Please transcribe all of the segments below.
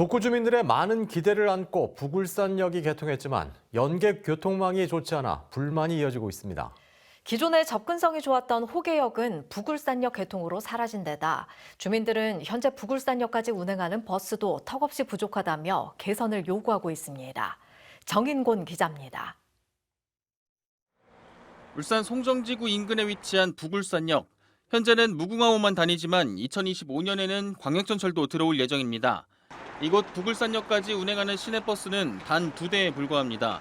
북구 주민들의 많은 기대를 안고 부굴산역이 개통했지만 연계 교통망이 좋지 않아 불만이 이어지고 있습니다. 기존에 접근성이 좋았던 호계역은 부굴산역 개통으로 사라진 데다 주민들은 현재 부굴산역까지 운행하는 버스도 턱없이 부족하다며 개선을 요구하고 있습니다. 정인곤 기자입니다. 울산 송정지구 인근에 위치한 부굴산역. 현재는 무궁화호만 다니지만 2025년에는 광역전철도 들어올 예정입니다. 이곳 부굴산역까지 운행하는 시내버스는 단 두 대에 불과합니다.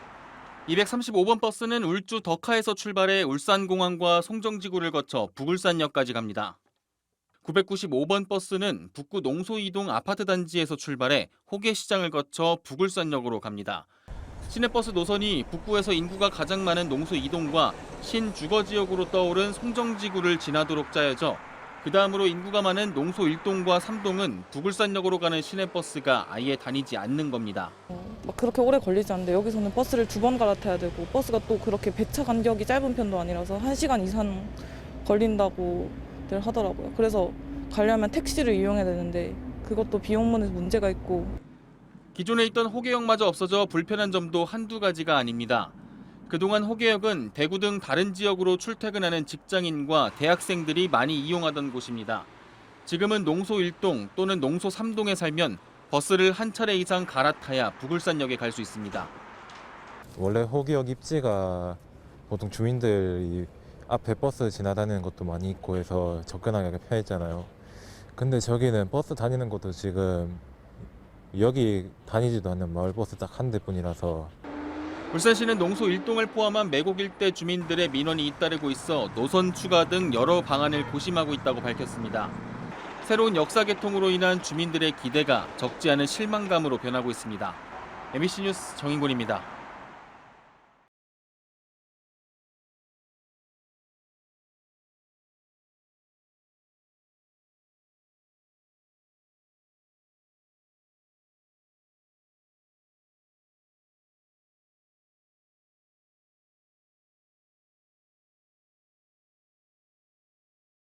235번 버스는 울주 덕하에서 출발해 울산공항과 송정지구를 거쳐 부굴산역까지 갑니다. 995번 버스는 북구 농소이동 아파트 단지에서 출발해 호계시장을 거쳐 부굴산역으로 갑니다. 시내버스 노선이 북구에서 인구가 가장 많은 농소 이동과 신주거 지역으로 떠오른 송정지구를 지나도록 짜여져 그 다음으로 인구가 많은 농소 1동과 3동은 부굴산역으로 가는 시내버스가 아예 다니지 않는 겁니다. 막 그렇게 오래 걸리지 않는데 여기서는 버스를 두 번 갈아타야 되고 버스가 또 그렇게 배차 간격이 짧은 편도 아니라서 1시간 이상 걸린다고들 하더라고요. 그래서 가려면 택시를 이용해야 되는데 그것도 비용면에서 문제가 있고 기존에 있던 호계역마저 없어져 불편한 점도 한두 가지가 아닙니다. 그동안 호계역은 대구 등 다른 지역으로 출퇴근하는 직장인과 대학생들이 많이 이용하던 곳입니다. 지금은 농소 1동 또는 농소 3동에 살면 버스를 한 차례 이상 갈아타야 부굴산역에 갈 수 있습니다. 원래 호기역 입지가 보통 주민들이 앞에 버스 지나다니는 것도 많이 있고 해서 접근하기가 편했잖아요. 근데 저기는 버스 다니는 것도 지금 여기 다니지도 않는 마을 버스 딱 한 대뿐이라서 울산시는 농소 1동을 포함한 매곡 일대 주민들의 민원이 잇따르고 있어 노선 추가 등 여러 방안을 고심하고 있다고 밝혔습니다. 새로운 역사 개통으로 인한 주민들의 기대가 적지 않은 실망감으로 변하고 있습니다. MBC 뉴스 정인곤입니다.